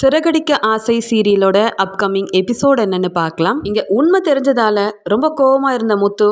சிறகடிக்க ஆசை சீரியலோட upcoming episode என்னன்னு பார்க்கலாம். இங்க உண்மை தெரிஞ்சதால ரொம்ப கோவமா இருந்த முத்து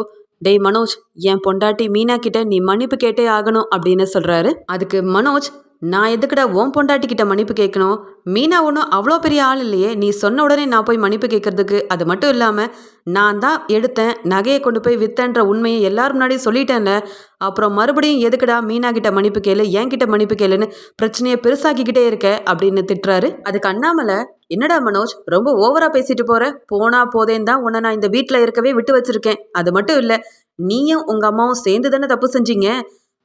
டேய் மனோஜ் என் பொண்டாட்டி மீனா கிட்ட நீ மன்னிப்பு கேட்டே ஆகணும் அப்படின்னு சொல்றாரு. அதுக்கு மனோஜ் நான் எதுக்குடா உன் பொண்டாட்டி கிட்ட மன்னிப்பு கேட்கணும்? மீனா ஒன்றும் அவ்வளோ பெரிய ஆள் இல்லையே நீ சொன்ன உடனே நான் போய் மன்னிப்பு கேட்கறதுக்கு அது மட்டும் இல்லாமல் நான் தான் எடுத்தேன் நகையை கொண்டு போய் வித்தன்ற உண்மையை எல்லாரும் முன்னாடி சொல்லிட்டேன்ல அப்புறம் மறுபடியும் எதுக்குடா மீனா கிட்ட மன்னிப்பு கேளு என் கிட்ட மன்னிப்பு கேளுன்னு பிரச்சனையை பெருசாக்கிக்கிட்டே இருக்க அப்படின்னு திட்டுறாரு. அதுக்கு அண்ணாமலை என்னடா மனோஜ் ரொம்ப ஓவரா பேசிட்டு போற? போனா போதேன் தான் உன்னை நான் இந்த வீட்டில் இருக்கவே விட்டு வச்சிருக்கேன். அது மட்டும் இல்லை நீயும் உங்க அம்மாவும் சேர்ந்து தானே தப்பு செஞ்சீங்க?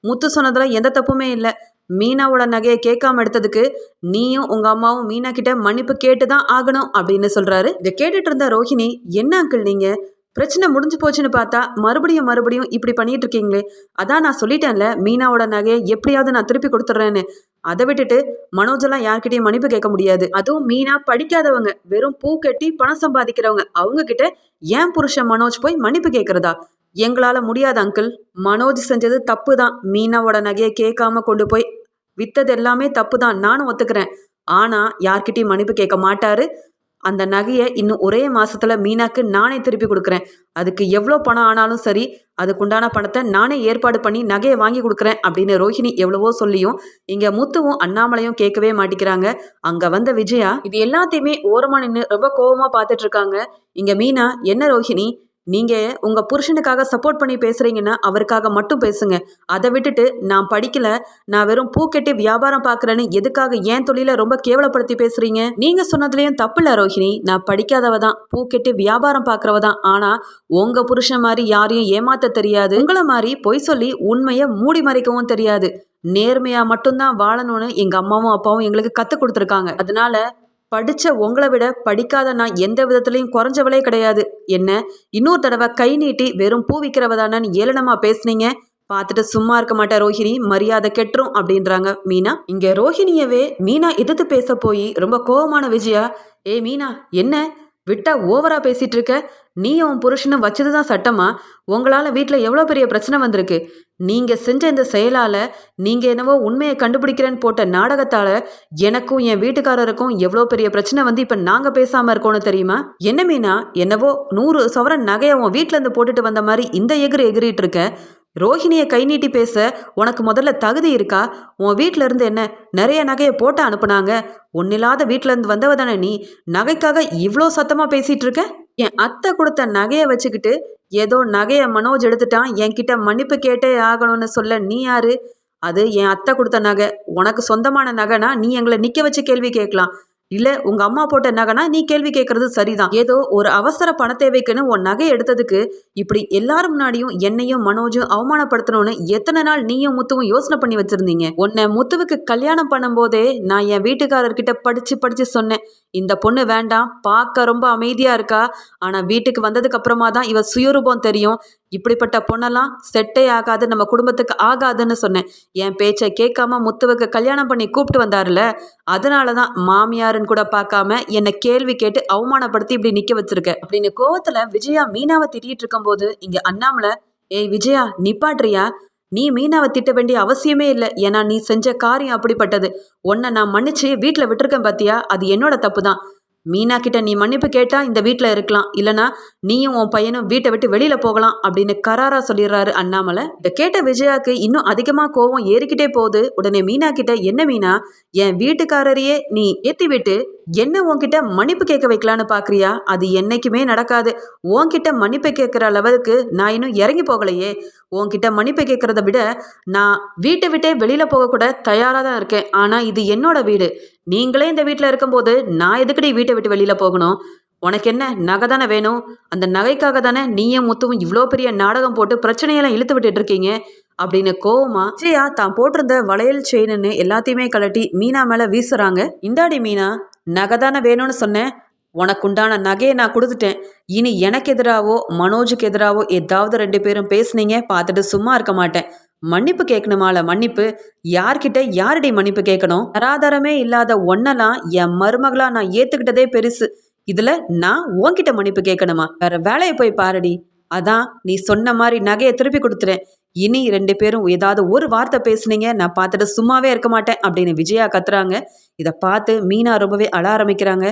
முத்து சொன்னதுல எந்த தப்புமே இல்லை. மீனாவோட நகையை கேட்காம எடுத்ததுக்கு நீயும் உங்க அம்மாவும் மீனா கிட்ட மன்னிப்பு கேட்டு தான் ஆகணும் அப்படின்னு சொல்றாரு. இதை கேட்டுட்டு இருந்த ரோஹிணி என்ன அங்கிள் நீங்க? பிரச்சனை முடிஞ்சு போச்சுன்னு பார்த்தா மறுபடியும் மறுபடியும் இப்படி பண்ணிட்டு இருக்கீங்களே. அதான் நான் சொல்லிட்டேன்ல மீனாவோட நகையை எப்படியாவது நான் திருப்பி கொடுத்துட்றேன்னு. அதை விட்டுட்டு மனோஜெல்லாம் யார்கிட்டயும் மன்னிப்பு கேட்க முடியாது. அதுவும் மீனா படிக்காதவங்க வெறும் பூ கட்டி பணம் சம்பாதிக்கிறவங்க. அவங்க கிட்ட ஏன் புருஷன் மனோஜ் போய் மன்னிப்பு கேட்கறதா? எங்களால முடியாது அங்கிள். மனோஜ் செஞ்சது தப்பு தான் மீனாவோட நகையை கேட்காம கொண்டு போய் வித்தது எல்லாமே தப்பு தான் நானும் ஒத்துக்கிறேன். ஆனா யார்கிட்டயும் மன்னிப்பு கேட்க மாட்டாரு. அந்த நகையை இன்னும் ஒரே மாசத்துல மீனாக்கு நானே திருப்பி கொடுக்குறேன். அதுக்கு எவ்வளோ பணம் ஆனாலும் சரி அதுக்குண்டான பணத்தை நானே ஏற்பாடு பண்ணி நகையை வாங்கி கொடுக்குறேன் அப்படின்னு ரோஹிணி எவ்வளவோ சொல்லியும் இங்க முத்துவும் அண்ணாமலையும் கேட்கவே மாட்டேங்கிறாங்க அங்க வந்த விஜயா இது எல்லாத்தையுமே ஓரமா நின்று ரொம்ப கோவமா பார்த்துட்டு இருக்காங்க. இங்க மீனா என்ன ரோஹிணி நீங்க உங்க புருஷனுக்காக சப்போர்ட் பண்ணி பேசுறீங்கன்னா அவருக்காக மட்டும் பேசுங்க. அதை விட்டுட்டு நான் படிக்கல நான் வெறும் பூ வியாபாரம் பார்க்குறேன்னு எதுக்காக ஏன் தொழில ரொம்ப கேவலப்படுத்தி பேசுறீங்க? நீங்க சொன்னதுலயும் தப்பு இல்ல ரோஹிணி. நான் படிக்காதவ தான் பூ வியாபாரம் பார்க்குறவ தான். ஆனா உங்க புருஷன் மாதிரி யாரையும் ஏமாத்த தெரியாது. உங்களை மாதிரி பொய் சொல்லி உண்மையை மூடி மறைக்கவும் தெரியாது. நேர்மையா மட்டும்தான் வாழணும்னு எங்க அம்மாவும் அப்பாவும் எங்களுக்கு கத்து கொடுத்துருக்காங்க. அதனால படித்த உங்களை விட படிக்காத நான் எந்த விதத்துலையும் குறைஞ்சவளே கிடையாது. என்ன? இன்னொரு தடவை கை நீட்டி வெறும் பூ விற்கிறவதானு ஏளனமாக பேசுனீங்க? பார்த்துட்டு சும்மா இருக்க மாட்டேன் ரோஹிணி மரியாதை கெட்டுரும் அப்படின்றாங்க மீனா. இங்கே ரோஹிணியவே மீனா எதிர்த்து பேச போய் ரொம்ப கோவமான விஜயா. ஏ மீனா என்ன? விட்டா ஓவரா பேசிட்டு இருக்க? நீ உன் புருஷனும் வச்சது தான் சட்டமா? உங்களால் வீட்டில் எவ்வளோ பெரிய பிரச்சனை வந்திருக்கு? நீங்கள் செஞ்ச இந்த செயலால் நீங்கள் என்னவோ உண்மையை கண்டுபிடிக்கிறேன்னு போட்ட நாடகத்தால் எனக்கும் என் வீட்டுக்காரருக்கும் எவ்வளோ பெரிய பிரச்சனை வந்து இப்போ நாங்கள் பேசாமல் இருக்கோம்னு தெரியுமா? என்ன மீனா? என்னவோ நூறு சவரன் நகையை உன் வீட்டிலேருந்து போட்டுட்டு வந்த மாதிரி இந்த எகிரி எகிரிட்டு இருக்க? ரோஹிணியை கை நீட்டி பேச உனக்கு முதல்ல தகுதி இருக்கா? உன் வீட்டில இருந்து என்ன நிறைய நகையை போட்டு அனுப்புனாங்க? ஒன்னில்லாத வீட்டில இருந்து வந்தவ தானே நீ? நகைக்காக இவ்வளோ சத்தமா பேசிட்டு இருக்க? என் அத்தை கொடுத்த நகையை வச்சுக்கிட்டு ஏதோ நகையை மனோஜ் எடுத்துட்டான். என்கிட்ட மன்னிப்பு கேட்டே ஆகணும்னு சொல்ல நீ யாரு? அது என் அத்தை கொடுத்த நகை. உனக்கு சொந்தமான நகைனா நீ எங்களை நிக்க வச்சு கேள்வி கேட்கலாம். இல்ல உங்க அம்மா போட்ட நகைனா நீ கேள்வி கேட்கறது சரிதான். ஏதோ ஒரு அவசர பண தேவைக்குன்னு உன் நகை எடுத்ததுக்கு இப்படி எல்லாரும் முன்னாடியும் என்னையும் மனோஜும் அவமானப்படுத்தணும்னு எத்தனை நாள் நீயும் முத்துவும் யோசனை பண்ணி வச்சிருந்தீங்க? உன்னை முத்துவுக்கு கல்யாணம் பண்ணும்போதே நான் என் வீட்டுக்காரர்கிட்ட படிச்சு படிச்சு சொன்னேன். இந்த பொண்ணு வேண்டாம் பார்க்க ரொம்ப அமைதியா இருக்கா? ஆனா வீட்டுக்கு வந்ததுக்கு அப்புறமா தான் இவ சுயரூபம் தெரியும். இப்படிப்பட்ட பொண்ணெல்லாம் செட்டே ஆகாது நம்ம குடும்பத்துக்கு ஆகாதுன்னு சொன்னேன். என் பேச்சை கேட்காம முத்துவுக்கு கல்யாணம் பண்ணி கூப்பிட்டு வந்தாருல அதனால தான் மாமியாருன்னு கூட பார்க்காம என்னை கேள்வி கேட்டு அவமானப்படுத்தி இப்படி நிற்க வச்சிருக்க அப்படின்னு கோவத்தில் விஜயா மீனாவை திட்டிகிட்டு இருக்கும்போது இங்கே அண்ணாமலை ஏய் விஜயா நிப்பாட்றியா நீ மீனாவை திட்ட வேண்டிய அவசியமே இல்லை. ஏன்னா நீ செஞ்ச காரியம் அப்படிப்பட்டது. உன்னை நான் மன்னிச்சு வீட்டில் விட்டுருக்கேன் பார்த்தியா அது என்னோட தப்பு தான் மீனா கிட்ட நீ மன்னிப்பு கேட்டால் இந்த வீட்டில் இருக்கலாம். இல்லைனா நீயும் உன் பையனும் வீட்டை விட்டு வெளியில் போகலாம் அப்படின்னு கராரா சொல்லிடுறாரு அண்ணாமலை. இதை கேட்ட விஜயாக்கு இன்னும் அதிகமாக கோவம் ஏறிக்கிட்டே போகுது. உடனே மீனா கிட்ட என்ன மீனா? என் வீட்டுக்காரரையே நீ ஏற்றி விட்டு என்ன உன்கிட்ட மன்னிப்பு கேட்க வைக்கலான்னு பார்க்குறியா அது என்றைக்குமே நடக்காது. உன்கிட்ட மன்னிப்பு கேட்குற லெவலுக்கு நான் இன்னும் இறங்கி போகலையே. உன்கிட்ட மன்னிப்பு கேட்கறத விட நான் வீட்டை விட்டே வெளியில போக கூட தயாரா தான் இருக்கேன். ஆனா இது என்னோட வீடு. நீங்களே இந்த வீட்டில் இருக்கும்போது நான் எதுக்கடி வீட்டை விட்டு வெளியில போகணும்? உனக்கு என்ன நகை தானே வேணும்? அந்த நகைக்காக தானே நீயும் முத்துவும் இவ்வளோ பெரிய நாடகம் போட்டு பிரச்சனையெல்லாம் இழுத்து விட்டுட்டு இருக்கீங்க? அப்படின்னு கோவமா ஜெயா தான் போட்டிருந்த வளையல் செயின்னு எல்லாத்தையுமே கலட்டி மீனா மேல வீசுறாங்க. இந்தாடி மீனா நகை தானே வேணும்னு சொன்னேன். உனக்குண்டான நகையை நான் கொடுத்துட்டேன். இனி எனக்கு எதிராவோ மனோஜுக்கு எதிராவோ ஏதாவது ரெண்டு பேரும் பேசுனீங்க பார்த்துட்டு சும்மா இருக்க மாட்டேன். மன்னிப்பு கேட்கணுமால மன்னிப்பு? யார்கிட்ட யாரடி மன்னிப்பு கேட்கணும்? தராதரமே இல்லாத ஒன்னெல்லாம் என் மருமகளா நான் ஏத்துக்கிட்டதே பெருசு. இதுல நான் உன்கிட்ட மன்னிப்பு கேட்கணுமா? வேற வேலையை போய் பாருடி. அதான் நீ சொன்ன மாதிரி நகையை திருப்பி கொடுத்துறேன் இனி ரெண்டு பேரும் ஏதாவது ஒரு வார்த்தை பேசுனீங்க நான் பார்த்துட்டு சும்மாவே இருக்க மாட்டேன் அப்படின்னு விஜயா கத்துறாங்க. இதை பார்த்து மீனா ரொம்பவே அழ ஆரம்பிக்கிறாங்க.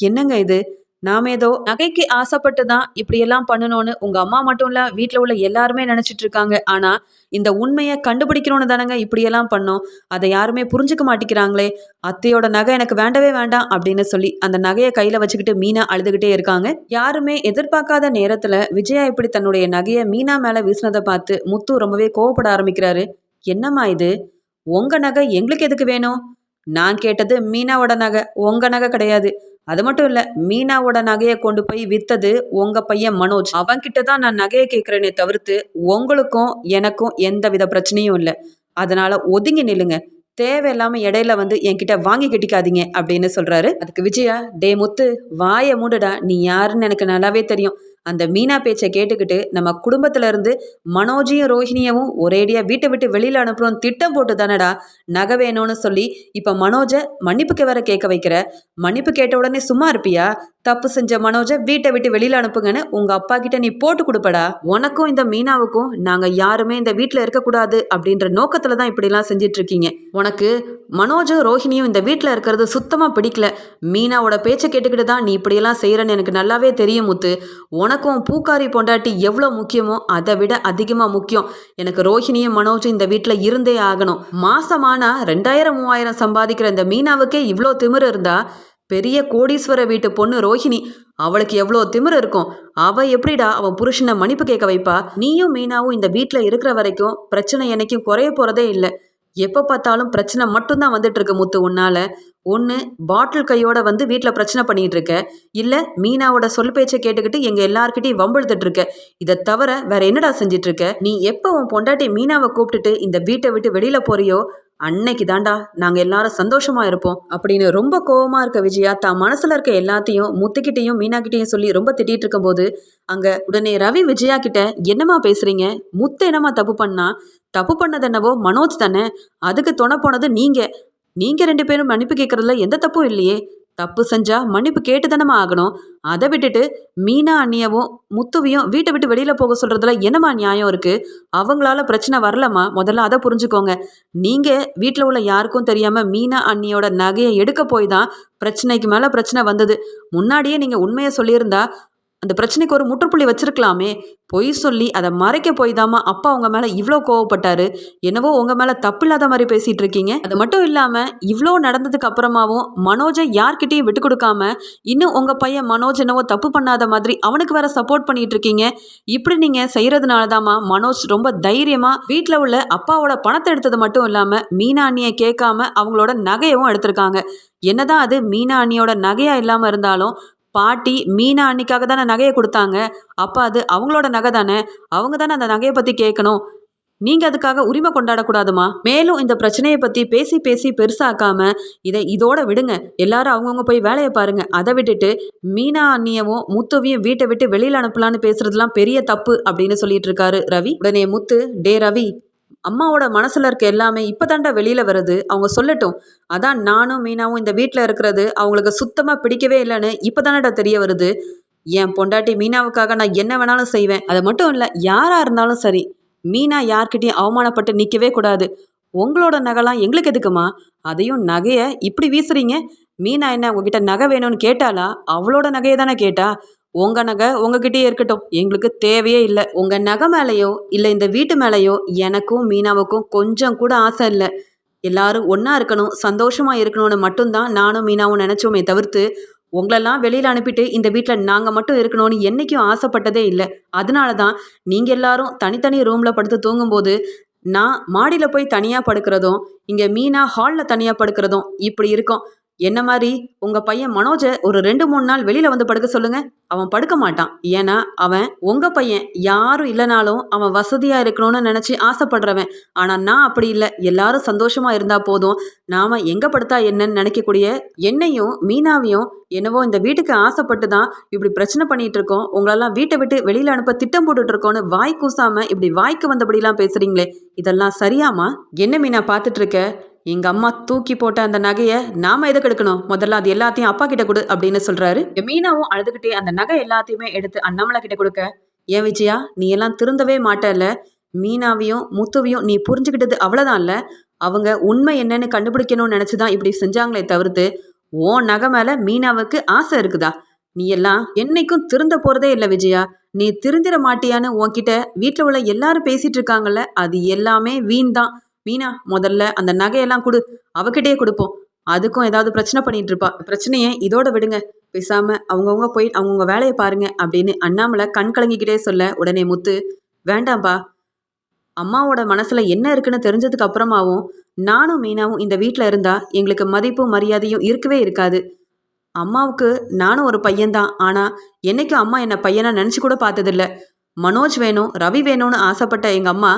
என்னங்க இது? நாம ஏதோ நகைக்கு ஆசைப்பட்டு தான் இப்படியெல்லாம் பண்ணணும்னு உங்க அம்மா மட்டும் இல்ல வீட்டில் உள்ள எல்லாருமே நினைச்சிட்டு இருக்காங்க. ஆனா இந்த உண்மையை கண்டுபிடிக்கணும்னு தானங்க இப்படியெல்லாம் பண்ணோம். அதை யாருமே புரிஞ்சுக்க மாட்டேங்கிறாங்களே. அத்தையோட நகை எனக்கு வேண்டவே வேண்டாம் அப்படின்னு சொல்லி அந்த நகையை கையில வச்சுக்கிட்டு மீனா அழுதுகிட்டே இருக்காங்க. யாருமே எதிர்பார்க்காத நேரத்துல விஜயா இப்படி தன்னுடைய நகையை மீனா மேல வீசினதை பார்த்து முத்து ரொம்பவே கோவப்பட ஆரம்பிக்கிறாரு. என்னம்மா இது? உங்க நகை எங்களுக்கு எதுக்கு வேணும்? நான் கேட்டது மீனாவோட நகை உங்க நகை கிடையாது. அது மட்டும் இல்ல மீனாவோட நகையை கொண்டு போய் வித்தது உங்க பையன் மனோஜ். அவன்கிட்ட தான் நான் நகையை கேட்குறேனே தவிர்த்து உங்களுக்கும் எனக்கும் எந்த வித பிரச்சனையும் இல்லை. அதனால ஒதுங்கி நில்லுங்க. தேவையில்லாம இடையில வந்து என்கிட்ட வாங்கி கட்டிக்காதீங்க அப்படின்னு சொல்றாரு. அதுக்கு விஜயா டே முத்து வாயை மூடுடா. நீ யாருன்னு எனக்கு நல்லாவே தெரியும். அந்த மீனா பேச்சை கேட்டுக்கிட்டு நம்ம குடும்பத்துல இருந்து மனோஜையும் ரோஹிணியவும் ஒரேடியா வீட்டை விட்டு வெளியில அனுப்புறோம். திட்டம் போட்டு தானடா நகை வேணும்னு சொல்லி இப்ப மனோஜை மன்னிப்புக்கு வேற கேட்க வைக்கிற? மன்னிப்பு கேட்ட உடனே சும்மா இருப்பியா? தப்பு செஞ்ச மனோஜை வீட்டை விட்டு வெளியில அனுப்புங்கன்னு உங்க அப்பா கிட்ட நீ போட்டு கொடுப்படா. உனக்கும் இந்த மீனாவுக்கும் நாங்க யாருமே இந்த வீட்டுல இருக்கக்கூடாது அப்படின்ற நோக்கத்துல தான் இப்படிலாம் செஞ்சிட்டு இருக்கீங்க. உனக்கு மனோஜும் ரோஹிணியும் இந்த வீட்டில் இருக்கிறது சுத்தமாக பிடிக்கல. மீனாவோட பேச்சை கேட்டுக்கிட்டு தான் நீ இப்படியெல்லாம் செய்கிறன்னு எனக்கு நல்லாவே தெரியும் முத்து. உனக்கும் பூக்காரி பொண்டாட்டி எவ்வளோ முக்கியமோ அதை விட அதிகமாக முக்கியம். எனக்கு ரோஹிணியும் மனோஜும் இந்த வீட்டில் இருந்தே ஆகணும். மாசமானா ரெண்டாயிரம் மூவாயிரம் சம்பாதிக்கிற இந்த மீனாவுக்கே இவ்வளோ திமிரு இருந்தா பெரிய கோடீஸ்வர வீட்டு பொண்ணு ரோஹிணி. அவளுக்கு எவ்வளோ திமிர் இருக்கும். அவ எப்படிடா அவன் புருஷனை மன்னிப்பு கேட்க வைப்பா? நீயும் மீனாவும் இந்த வீட்டில் இருக்கிற வரைக்கும் பிரச்சனை என்னைக்கும் குறைய போகிறதே இல்லை. எப்போ பார்த்தாலும் பிரச்சனை மட்டும்தான் வந்துட்டு இருக்கு முத்து உன்னால. ஒன்று பாட்டில் கையோட வந்து வீட்டில் பிரச்சனை பண்ணிட்டு இருக்க. இல்லை மீனாவோட சொல் பேச்சை கேட்டுக்கிட்டு எங்கள் எல்லார்கிட்டையும் வம்பிழுத்துட்டு இருக்க. இதை தவிர வேற என்னடா செஞ்சிட்டு இருக்க? நீ எப்போ உன் பொண்டாட்டி மீனாவை கூப்பிட்டுட்டு இந்த வீட்டை விட்டு வெளியில போறியோ அன்னைக்கு தாண்டா நாங்கள் எல்லாரும் சந்தோஷமா இருப்போம் அப்படின்னு ரொம்ப கோவமா இருக்க விஜயா தான் மனசுல இருக்க எல்லாத்தையும் முத்துக்கிட்டையும் மீனாக்கிட்டையும் சொல்லி ரொம்ப திட்டிட்டு இருக்கும்போது அங்க உடனே ரவி விஜயா கிட்ட என்னம்மா பேசுறீங்க? முத்து என்னம்மா தப்பு பண்ணா? தப்பு பண்ணது என்னவோ மனோஜ் தானே? அதுக்கு துணை போனது நீங்க. நீங்க ரெண்டு பேரும் மன்னிப்பு கேட்கறதுல எந்த தப்பும் இல்லையே. தப்பு செஞ்சா மன்னிப்பு கேட்டுதானம்மா ஆகணும்? அதை விட்டுட்டு மீனா அண்ணியவும் முத்துவையும் வீட்டை விட்டு வெளியில போக சொல்றதுல என்னம்மா நியாயம் இருக்கு? அவங்களால பிரச்சனை வரலம்மா. முதல்ல அதை புரிஞ்சுக்கோங்க. நீங்க வீட்டில் உள்ள யாருக்கும் தெரியாம மீனா அண்ணியோட நகையை எடுக்க போய் தான் பிரச்சனைக்கு மேல பிரச்சனை வந்தது. முன்னாடியே நீங்க உண்மையை சொல்லியிருந்தா அந்த பிரச்சனைக்கு ஒரு முற்றுப்புள்ளி வச்சிருக்கலாமே. பொய் சொல்லி அதை மறைக்க போய் தாமா அப்பா உங்க மேல இவ்வளோ கோவப்பட்டாரு. என்னவோ உங்க மேல தப்பில்லாத மாதிரி பேசிட்டு இருக்கீங்க. அது மட்டும் இல்லாம இவ்வளோ நடந்ததுக்கு அப்புறமாவும் மனோஜை யார்கிட்டயும் விட்டு கொடுக்காம இன்னும் உங்க பையன் மனோஜ் என்னவோ தப்பு பண்ணாத மாதிரி அவனுக்கு வேற சப்போர்ட் பண்ணிட்டு இருக்கீங்க. இப்படி நீங்க செய்யறதுனால தாமா மனோஜ் ரொம்ப தைரியமா வீட்டில் உள்ள அப்பாவோட பணத்தை எடுத்தது மட்டும் இல்லாம மீனா அண்ணியை கேட்காம அவங்களோட நகையவும் எடுத்திருக்காங்க. என்னதான் அது மீனா அண்ணியோட நகையா இல்லாம இருந்தாலும் பாட்டி மீனா அன்னிக்காக தானே நகையை கொடுத்தாங்க. அப்போ அது அவங்களோட நகை தானே? அவங்க தானே அந்த நகையை பற்றி கேட்கணும். நீங்கள் அதுக்காக உரிமை கொண்டாடக்கூடாதுமா? மேலும் இந்த பிரச்சனையை பற்றி பேசி பேசி பெருசாக்காம இதை இதோட விடுங்க. எல்லாரும் அவங்கவுங்க போய் வேலையை பாருங்க. அதை விட்டுட்டு மீனா அண்ணியவும் முத்துவையும் வீட்டை விட்டு வெளியில் அனுப்பலான்னு பேசுறதுலாம் பெரிய தப்பு அப்படின்னு சொல்லிட்டு இருக்காரு ரவி. உடனே முத்து டே ரவி அம்மாவோட மனசுல இருக்க எல்லாமே இப்பதாண்டா வெளியில வருது. அவங்க சொல்லட்டும். அதான் நானும் மீனாவும் இந்த வீட்டில் இருக்கிறது அவங்களுக்கு சுத்தமா பிடிக்கவே இல்லைன்னு இப்பதானடா தெரிய வருது. என் பொண்டாட்டி மீனாவுக்காக நான் என்ன வேணாலும் செய்வேன். அது மட்டும் இல்லை யாரா இருந்தாலும் சரி மீனா யார்கிட்டயும் அவமானப்பட்டு நிற்கவே கூடாது. உங்களோட நகைலாம் எங்களுக்கு எதுக்குமா? அதையும் நகையை இப்படி வீசுறீங்க? மீனா என்ன உங்ககிட்ட நகை வேணும்னு கேட்டாளா? அவளோட நகையை தானே கேட்டா? உங்க நகை உங்ககிட்டயே இருக்கட்டும். எங்களுக்கு தேவையே இல்லை. உங்க நகை மேலேயோ இல்லை இந்த வீட்டு மேலேயோ எனக்கும் மீனாவுக்கும் கொஞ்சம் கூட ஆசை இல்லை. எல்லாரும் ஒன்றா இருக்கணும் சந்தோஷமா இருக்கணும்னு மட்டும்தான் நானும் மீனாவும் நினச்சோமே தவிர்த்து உங்களெல்லாம் வெளியில் அனுப்பிட்டு இந்த வீட்டில் நாங்கள் மட்டும் இருக்கணும்னு என்றைக்கும் ஆசைப்பட்டதே இல்லை. அதனால தான் நீங்கள் எல்லாரும் தனித்தனி ரூமில் படுத்து தூங்கும்போது நான் மாடியில் போய் தனியாக படுக்கிறதும் இங்கே மீனா ஹாலில் தனியாக படுக்கிறதும் இப்படி இருக்கும். என்ன மாதிரி? உங்கள் பையன் மனோஜை ஒரு ரெண்டு மூணு நாள் வெளியில் வந்து படுக்க சொல்லுங்க. அவன் படுக்க மாட்டான். ஏன்னா அவன் உங்கள் பையன். யாரும் இல்லைனாலும் அவன் வசதியாக இருக்கணும்னு நினச்சி ஆசைப்படுறவன். ஆனால் நான் அப்படி இல்லை. எல்லாரும் சந்தோஷமாக இருந்தால் போதும். நாம் எங்கே படுத்தா என்னன்னு நினைக்கக்கூடிய என்னையும் மீனாவையும் என்னவோ இந்த வீட்டுக்கு ஆசைப்பட்டு தான் இப்படி பிரச்சனை பண்ணிட்டு இருக்கோம். உங்களெல்லாம் வீட்டை விட்டு வெளியில் அனுப்ப திட்டம் போட்டுட்டு இருக்கோன்னு வாய் கூசாம இப்படி வாய்க்கு வந்தபடிலாம் பேசுறீங்களே. இதெல்லாம் சரியாமா என்ன மீனா பார்த்துட்டு எங்கள் எங்க அம்மா தூக்கி போட்ட அந்த நகையை நாம எதுக்கு எடுக்கணும்? முதல்ல அது எல்லாத்தையும் அப்பா கிட்ட கொடு அப்படின்னு சொல்றாரு. மீனாவும் அழுதுகிட்டே அந்த நகை எல்லாத்தையுமே எடுத்து அண்ணாமலை கிட்ட கொடுக்க ஏன் விஜயா நீ எல்லாம் திருந்தவே மாட்டல்ல. மீனாவையும் முத்துவையும் நீ புரிஞ்சுக்கிட்டது அவ்வளோதான்ல அவங்க உண்மை என்னன்னு கண்டுபிடிக்கணும்னு நினச்சி தான் இப்படி செஞ்சாங்களே தவிர்த்து ஓ நகை மேலே மீனாவுக்கு ஆசை இருக்குதா? நீ எல்லாம் என்னைக்கும் திருந்த போகிறதே இல்லை விஜயா. நீ திருந்திட மாட்டியான்னு உன்கிட்ட வீட்டில் உள்ள எல்லாரும் பேசிட்டு இருக்காங்கல்ல அது எல்லாமே வீண் தான். மீனா முதல்ல அந்த நகையெல்லாம் கொடு. அவகிட்டே கொடுப்போம். அதுக்கும் ஏதாவது பிரச்சனை பண்ணிட்டு இருப்பா பிரச்சனையை இதோட விடுங்க. பேசாம அவங்கவுங்க போய் அவங்கவுங்க வேலையை பாருங்க அப்படின்னு அண்ணாமலை கண் கலங்கிக்கிட்டே சொல்ல உடனே முத்து வேண்டாம்பா. அம்மாவோட மனசுல என்ன இருக்குன்னு தெரிஞ்சதுக்கு அப்புறமாவும் நானும் மீனாவும் இந்த வீட்டில் இருந்தா எங்களுக்கு மதிப்பும் மரியாதையும் இருக்கவே இருக்காது. அம்மாவுக்கு நானும் ஒரு பையன்தான். ஆனால் என்னைக்கும் அம்மா என்னை பையனா நினச்சி கூட பார்த்ததில்ல. மனோஜ் வேணும் ரவி வேணும்னு ஆசைப்பட்ட எங்கள் அம்மா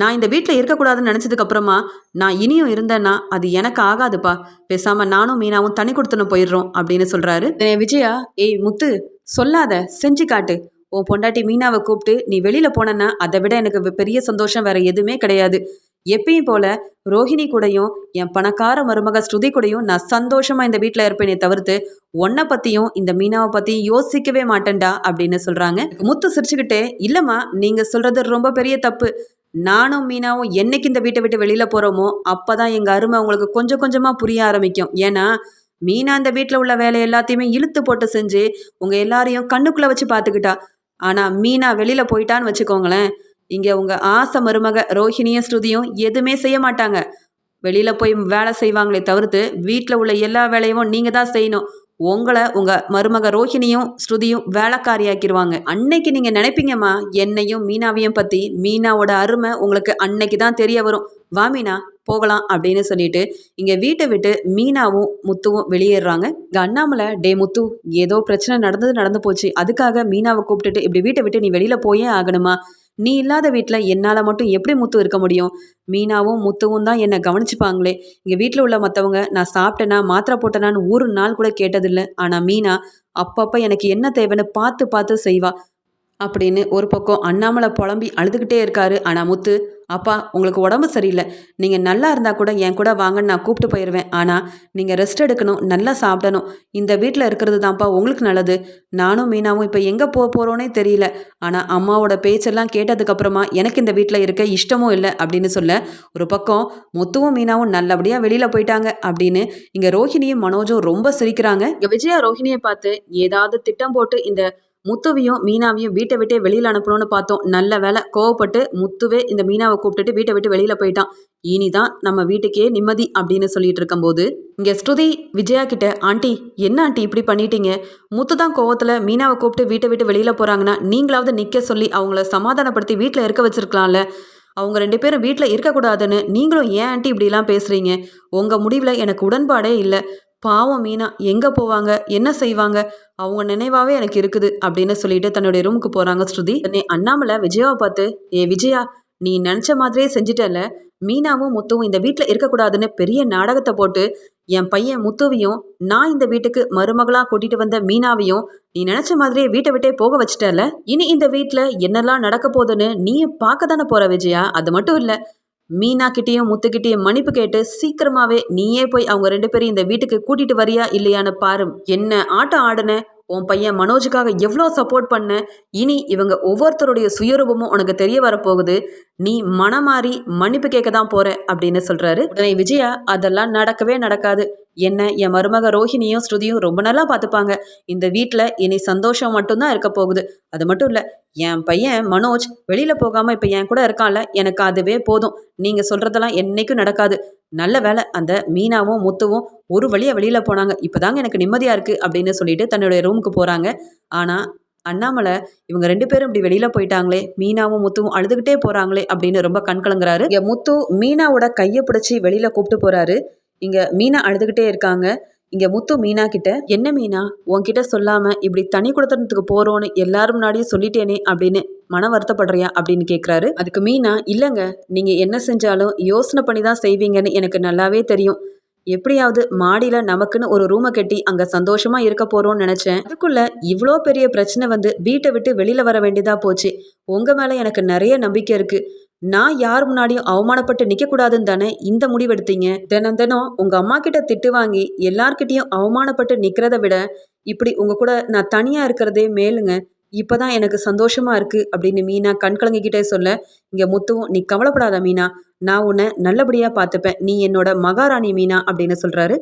நான் இந்த வீட்டில் இருக்கக்கூடாதுன்னு நினச்சதுக்கப்புறமா நான் இனியும் இருந்தேன்னா அது எனக்கு ஆகாதுப்பா. பேசாமல் நானும் மீனாவும் தனி கொடுத்துன்னு போயிடுறோம் அப்படின்னு சொல்கிறாரு விஜயா ஏய் முத்து சொல்லாத செஞ்சு காட்டு. உன் பொண்டாட்டி மீனாவை கூப்பிட்டு நீ வெளியில் போனேன்னா அதை விட எனக்கு பெரிய சந்தோஷம் வேற எதுவுமே கிடையாது. எப்பயும் போல ரோஹிணி கூடயும் என் பணக்கார மருமக ஸ்ருதி கூடயும் நான் சந்தோஷமா இந்த வீட்டில் இருப்பேனே தவிர்த்து உன்னை பத்தியும் இந்த மீனாவை பத்தியும் யோசிக்கவே மாட்டேன்டா அப்படின்னு சொல்றாங்க. முத்து சிரிச்சுக்கிட்டே இல்லம்மா நீங்க சொல்றது ரொம்ப பெரிய தப்பு. நானும் மீனாவும் என்னைக்கு இந்த வீட்டை விட்டு வெளியில போறோமோ அப்பதான் எங்க அருமை அவங்களுக்கு கொஞ்சம் கொஞ்சமா புரிய ஆரம்பிக்கும். ஏன்னா மீனா இந்த வீட்டில் உள்ள வேலை எல்லாத்தையுமே இழுத்து போட்டு செஞ்சு உங்க எல்லாரையும் கண்ணுக்குள்ள வச்சு பார்த்துக்கிட்டா. ஆனா மீனா வெளியில போயிட்டான்னு வச்சுக்கோங்களேன் இங்கே உங்கள் ஆசை மருமக ரோஹிணியும் ஸ்ருதியும் எதுவுமே செய்ய மாட்டாங்க. வெளியில் போய் வேலை செய்வாங்களே தவிர்த்து வீட்டில் உள்ள எல்லா வேலையும் நீங்கள் தான் செய்யணும். உங்களை உங்கள் மருமக ரோஹிணியும் ஸ்ருதியும் வேலைக்காரியாக்கிடுவாங்க அன்னைக்கு நீங்கள் நினைப்பீங்கம்மா என்னையும் மீனாவையும் பற்றி மீனாவோட அருமை உங்களுக்கு அன்னைக்கு தான் தெரிய வரும். வா மீனா போகலாம் அப்படின்னு சொல்லிட்டு இங்கே வீட்டை விட்டு மீனாவும் முத்துவும் வெளியேறாங்க இங்கே அண்ணாமலை டே முத்து ஏதோ பிரச்சனை நடந்தது நடந்து போச்சு. அதுக்காக மீனாவை கூப்பிட்டுட்டு இப்படி வீட்டை விட்டு நீ வெளியில் போயே ஆகணுமா? நீ இல்லாத வீட்டில் என்னால் மட்டும் எப்படி முத்து இருக்க முடியும்? மீனாவும் முத்துவும் தான் என்னை கவனிச்சுப்பாங்களே. இங்கே வீட்டில் உள்ள மற்றவங்க நான் சாப்பிட்டேனா மாத்திரை போட்டேனான்னு ஒரு நாள் கூட கேட்டதில்லை. ஆனால் மீனா அப்பப்போ எனக்கு என்ன தேவைன்னு பார்த்து பார்த்து செய்வா. அப்படின்னு ஒரு பக்கம் அண்ணாமலை புலம்பி அழுதுகிட்டே இருக்காரு. ஆனால் முத்து அப்பா உங்களுக்கு உடம்பு சரியில்லை. நீங்கள் நல்லா இருந்தால் கூட என் கூட வாங்கன்னு நான் கூப்பிட்டு போயிடுவேன் ஆனால் நீங்கள் ரெஸ்ட் எடுக்கணும் நல்லா சாப்பிடணும். இந்த வீட்டில் இருக்கிறது தான்ப்பா உங்களுக்கு நல்லது. நானும் மீனாவும் இப்போ எங்கே போக போகிறோன்னே தெரியல. ஆனால் அம்மாவோட பேச்செல்லாம் கேட்டதுக்கப்புறமா எனக்கு இந்த வீட்டில் இருக்க இஷ்டமும் இல்லை அப்படின்னு சொல்ல ஒரு பக்கம் முத்துவும் மீனாவும் நல்லபடியாக வெளியில் போயிட்டாங்க அப்படின்னு இங்கே ரோஹிணியும் மனோஜும் ரொம்ப சிரிக்கிறாங்க. இங்கே விஜயா ரோஹிணியை பார்த்து ஏதாவது திட்டம் போட்டு இந்த முத்துவையும் மீனாவையும் வீட்டை விட்டே வெளியில் அனுப்பணும்னு பார்த்தோம். நல்ல வேலை கோவப்பட்டு முத்துவே இந்த மீனாவை கூப்பிட்டுட்டு வீட்டை விட்டு வெளியில் போயிட்டான். இனிதான் நம்ம வீட்டுக்கே நிம்மதி அப்படின்னு சொல்லிட்டு இருக்கும்போது இங்கே ஸ்ருதி விஜயா கிட்ட ஆண்டி என்ன ஆண்டி இப்படி பண்ணிட்டீங்க? முத்து தான் கோவத்தில் மீனாவை கூப்பிட்டு வீட்டை விட்டு வெளியில் போகிறாங்கன்னா நீங்களாவது நிற்க சொல்லி அவங்கள சமாதானப்படுத்தி வீட்டில் இருக்க வச்சிருக்கலாம்ல. அவங்க ரெண்டு பேரும் வீட்டில் இருக்கக்கூடாதுன்னு நீங்களும் ஏன் ஆண்டி இப்படிலாம் பேசுகிறீங்க உங்கள் முடிவில் எனக்கு உடன்பாடே இல்லை. பாவம் மீனா எங்கே போவாங்க? என்ன செய்வாங்க? அவங்க நினைவாகவே எனக்கு இருக்குது அப்படின்னு சொல்லிட்டு தன்னுடைய ரூமுக்கு போகிறாங்க ஸ்ருதி. அண்ணாமலை விஜயாவை பார்த்து ஏ விஜயா நீ நினச்ச மாதிரியே செஞ்சிட்டல மீனாவும் முத்துவும் இந்த வீட்டில் இருக்கக்கூடாதுன்னு பெரிய நாடகத்தை போட்டு என் பையன் முத்துவையும் நான் இந்த வீட்டுக்கு மருமகளாக கூட்டிகிட்டு வந்த மீனாவையும் நீ நினச்ச மாதிரியே வீட்டை விட்டே போக வச்சிட்டல இனி இந்த வீட்டில் என்னெல்லாம் நடக்க போகுதுன்னு நீயும் பார்க்க தானே போகிற விஜயா? அது மட்டும் இல்லை மீனா கிட்டேயும் முத்துக்கிட்டேயும் மன்னிப்பு கேட்டு சீக்கிரமாவே நீயே போய் அவங்க ரெண்டு பேரும் இந்த வீட்டுக்கு கூட்டிட்டு வரியா இல்லையான்னு பாரு. என்ன ஆட்டம் ஆடுன? உன் பையன் மனோஜுக்காக எவ்வளோ சப்போர்ட் பண்ண? இனி இவங்க ஒவ்வொருத்தருடைய சுயரூபமும் உனக்கு தெரிய வரப்போகுது. நீ மனமாறி மன்னிப்பு கேட்க தான் போற அப்படின்னு சொல்றாரு. உடனே விஜயா அதெல்லாம் நடக்கவே நடக்காது. என்ன என் மருமக ரோஹிணியும் ஸ்ருதியும் ரொம்ப நல்லா பார்த்துப்பாங்க. இந்த வீட்டில் இனி சந்தோஷம் மட்டும்தான் இருக்க போகுது. அது மட்டும் இல்லை என் பையன் மனோஜ் வெளியில் போகாமல் இப்போ என் கூட இருக்கான்ல எனக்கு அதுவே போதும். நீங்கள் சொல்கிறதெல்லாம் என்றைக்கும் நடக்காது. நல்ல வேலை அந்த மீனாவும் முத்துவும் ஒரு வழியாக வெளியில் போனாங்க. இப்போ தாங்க எனக்கு நிம்மதியாக இருக்குது அப்படின்னு சொல்லிட்டு தன்னுடைய ரூமுக்கு போகிறாங்க ஆனால் அண்ணாமலை இவங்க ரெண்டு பேரும் இப்படி வெளியில் போயிட்டாங்களே மீனாவும் முத்துவும் அழுதுகிட்டே போகிறாங்களே அப்படின்னு ரொம்ப கண் கலங்குறாரு. இங்கே முத்து மீனாவோட கையை பிடிச்சி வெளியில் கூப்பிட்டு போகிறாரு இங்கே மீனா அழுதுகிட்டே இருக்காங்க. இங்கே முத்து மீனா கிட்ட என்ன மீனா? உன்கிட்ட சொல்லாமல் இப்படி தனி கொடுத்தனத்துக்கு போகிறோன்னு எல்லாரும் முன்னாடியும் சொல்லிட்டேனே அப்படின்னு மன வருத்தப்படுறியா அப்படின்னு கேட்குறாரு அதுக்கு மீனா இல்லைங்க நீங்கள் என்ன செஞ்சாலும் யோசனை பண்ணி தான் செய்வீங்கன்னு எனக்கு நல்லாவே தெரியும். எப்படியாவது மாடியில் நமக்குன்னு ஒரு ரூமை கட்டி அங்கே சந்தோஷமாக இருக்க போகிறோம்னு நினச்சேன். அதுக்குள்ள இவ்வளோ பெரிய பிரச்சனை வந்து வீட்டை விட்டு வெளியில் வர வேண்டியதாக போச்சு. உங்கள் மேலே எனக்கு நிறைய நம்பிக்கை இருக்குது நான் யார் முன்னாடியும் அவமானப்பட்டு நிற்கக்கூடாதுன்னு தானே இந்த முடிவெடுத்தீங்க? தினம் தினம் உங்கள் அம்மா கிட்ட திட்டு வாங்கி எல்லார்கிட்டேயும் அவமானப்பட்டு நிற்கிறத விட இப்படி உங்கள் கூட நான் தனியாக இருக்கிறதே மேலுங்க. இப்போ தான் எனக்கு சந்தோஷமாக இருக்குது அப்படின்னு மீனா கண் கலங்கிக்கிட்டே சொல்ல இங்கே முத்துவும் நீ கவலைப்படாத மீனா. நான் உன்னை நல்லபடியாக பார்த்துப்பேன். நீ என்னோட மகாராணி மீனா அப்படின்னு சொல்கிறாரு